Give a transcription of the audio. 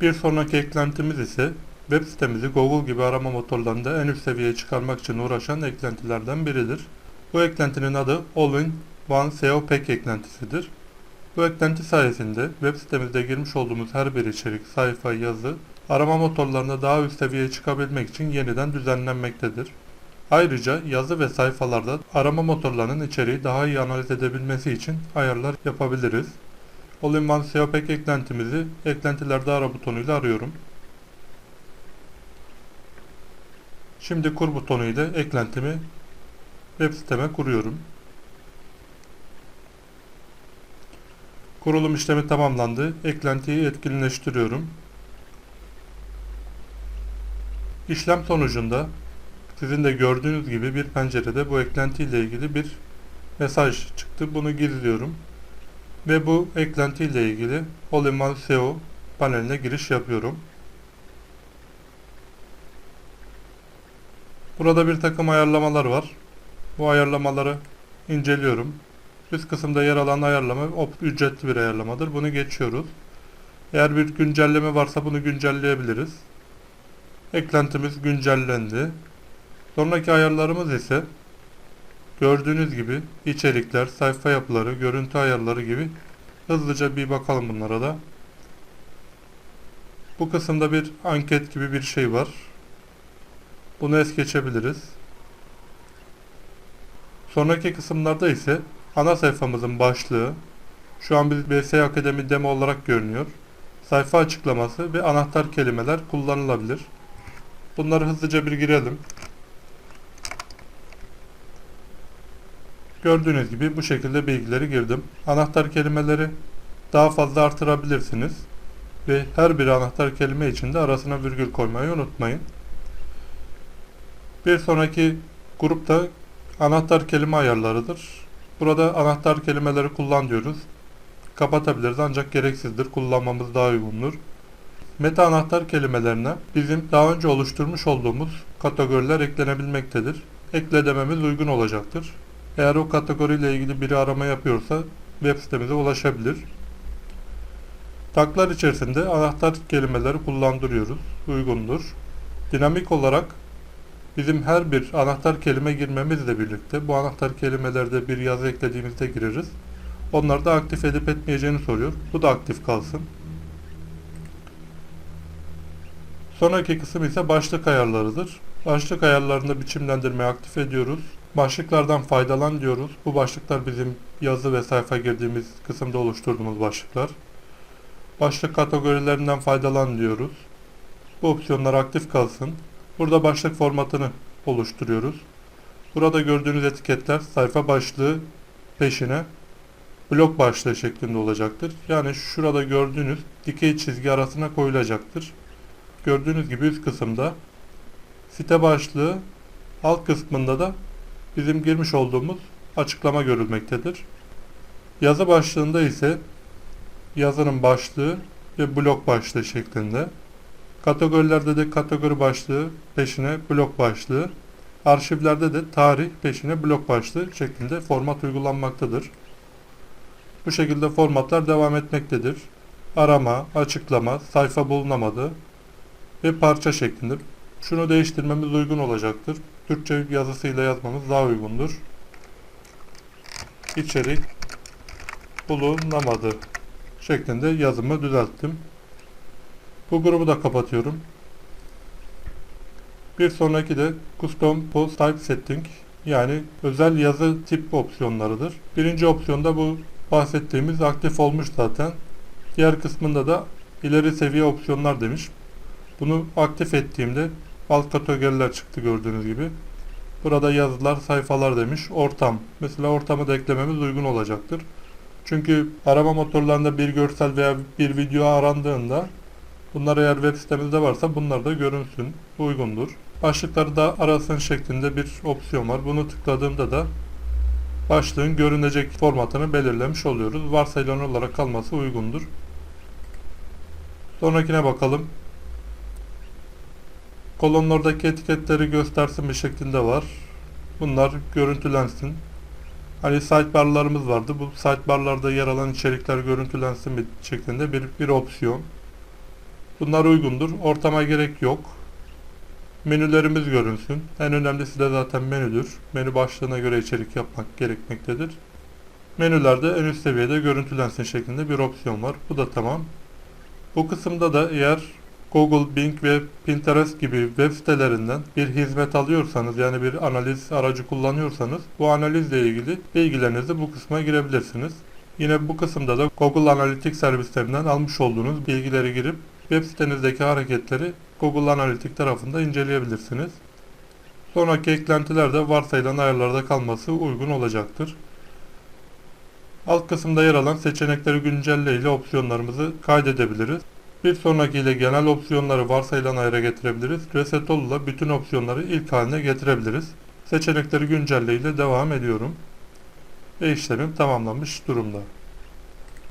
Bir sonraki eklentimiz ise web sitemizi Google gibi arama motorlarında en üst seviyeye çıkarmak için uğraşan eklentilerden biridir. Bu eklentinin adı All-in-One SEO Pack eklentisidir. Bu eklenti sayesinde web sitemizde girmiş olduğumuz her bir içerik, sayfa, yazı arama motorlarında daha üst seviyeye çıkabilmek için yeniden düzenlenmektedir. Ayrıca yazı ve sayfalarda arama motorlarının içeriği daha iyi analiz edebilmesi için ayarlar yapabiliriz. All-in-One SEO Pack eklentimizi eklentilerde ara butonuyla arıyorum. Şimdi kur butonuyla eklentimi web siteme kuruyorum. Kurulum işlemi tamamlandı. Eklentiyi etkinleştiriyorum. İşlem sonucunda sizin de gördüğünüz gibi bir pencerede bu eklenti ile ilgili bir mesaj çıktı. Bunu gizliyorum. Ve bu eklenti ile ilgili All-in-One SEO paneline giriş yapıyorum. Burada bir takım ayarlamalar var. Bu ayarlamaları inceliyorum. Üst kısımda yer alan ayarlama ücretli bir ayarlamadır. Bunu geçiyoruz. Eğer bir güncelleme varsa bunu güncelleyebiliriz. Eklentimiz güncellendi. Sonraki ayarlarımız ise gördüğünüz gibi içerikler, sayfa yapıları, görüntü ayarları gibi hızlıca bir bakalım bunlara da. Bu kısımda bir anket gibi bir şey var. Bunu es geçebiliriz. Sonraki kısımlarda ise ana sayfamızın başlığı, şu an biz BS Akademi demo olarak görünüyor. Sayfa açıklaması ve anahtar kelimeler kullanılabilir. Bunları hızlıca bir girelim. Gördüğünüz gibi bu şekilde bilgileri girdim. Anahtar kelimeleri daha fazla artırabilirsiniz. Ve her bir anahtar kelime için de arasına virgül koymayı unutmayın. Bir sonraki grupta anahtar kelime ayarlarıdır. Burada anahtar kelimeleri kullan diyoruz. Kapatabiliriz ancak gereksizdir. Kullanmamız daha uygundur. Meta anahtar kelimelerine bizim daha önce oluşturmuş olduğumuz kategoriler eklenebilmektedir. Ekle dememiz uygun olacaktır. Eğer o kategoriyle ilgili biri arama yapıyorsa web sitemize ulaşabilir. Taklar içerisinde anahtar kelimeleri kullandırıyoruz. Uygundur. Dinamik olarak bizim her bir anahtar kelime girmemizle birlikte bu anahtar kelimelerde bir yazı eklediğimizde gireriz. Onları da aktif edip etmeyeceğini soruyor. Bu da aktif kalsın. Sonraki kısım ise başlık ayarlarıdır. Başlık ayarlarında biçimlendirmeyi aktif ediyoruz. Başlıklardan faydalan diyoruz. Bu başlıklar bizim yazı ve sayfa girdiğimiz kısımda oluşturduğumuz başlıklar. Başlık kategorilerinden faydalan diyoruz. Bu opsiyonlar aktif kalsın. Burada başlık formatını oluşturuyoruz. Burada gördüğünüz etiketler sayfa başlığı peşine blok başlığı şeklinde olacaktır. Yani şurada gördüğünüz dikey çizgi arasına koyulacaktır. Gördüğünüz gibi üst kısımda site başlığı alt kısmında da bizim girmiş olduğumuz açıklama görülmektedir. Yazı başlığında ise yazının başlığı ve blok başlığı şeklinde. Kategorilerde de kategori başlığı peşine blok başlığı, arşivlerde de tarih peşine blok başlığı şeklinde format uygulanmaktadır. Bu şekilde formatlar devam etmektedir. Arama, açıklama, sayfa bulunamadı ve parça şeklinde. Şunu değiştirmemiz uygun olacaktır. Türkçe yazısıyla yazmamız daha uygundur. İçerik bulunamadı şeklinde yazımı düzelttim. Bu grubu da kapatıyorum. Bir sonraki de Custom Post Type Setting yani özel yazı tip opsiyonlarıdır. Birinci opsiyonda bu bahsettiğimiz aktif olmuş zaten. Diğer kısmında da ileri seviye opsiyonlar demiş. Bunu aktif ettiğimde alt kategoriler çıktı gördüğünüz gibi. Burada yazılar, sayfalar demiş. Ortam. Mesela ortamı da eklememiz uygun olacaktır. Çünkü arama motorlarında bir görsel veya bir video arandığında bunlar eğer web sitemizde varsa bunlar da görünsün. Uygundur. Başlıkları da arasın şeklinde bir opsiyon var. Bunu tıkladığımda da başlığın görünecek formatını belirlemiş oluyoruz. Varsayılan olarak kalması uygundur. Sonrakine bakalım. Kolonlardaki etiketleri göstersin bir şeklinde var. Bunlar görüntülensin. Hani sidebarlarımız vardı. Bu sidebarlarda yer alan içerikler görüntülensin bir şeklinde bir, bir opsiyon. Bunlar uygundur. Ortama gerek yok. Menülerimiz görünsün. En önemlisi de zaten menüdür. Menü başlığına göre içerik yapmak gerekmektedir. Menülerde en üst seviyede görüntülensin şeklinde bir opsiyon var. Bu da tamam. Bu kısımda da eğer Google, Bing ve Pinterest gibi web sitelerinden bir hizmet alıyorsanız yani bir analiz aracı kullanıyorsanız bu analizle ilgili bilgilerinizi bu kısma girebilirsiniz. Yine bu kısımda da Google Analytics servislerinden almış olduğunuz bilgileri girip web sitenizdeki hareketleri Google Analytics tarafında inceleyebilirsiniz. Sonraki eklentiler de varsayılan ayarlarda kalması uygun olacaktır. Alt kısımda yer alan seçenekleri güncelle ile opsiyonlarımızı kaydedebiliriz. Bir sonraki ile genel opsiyonları varsayılan ayara getirebiliriz. Reset all ile bütün opsiyonları ilk haline getirebiliriz. Seçenekleri güncelle ile devam ediyorum. Ve işlemim tamamlanmış durumda.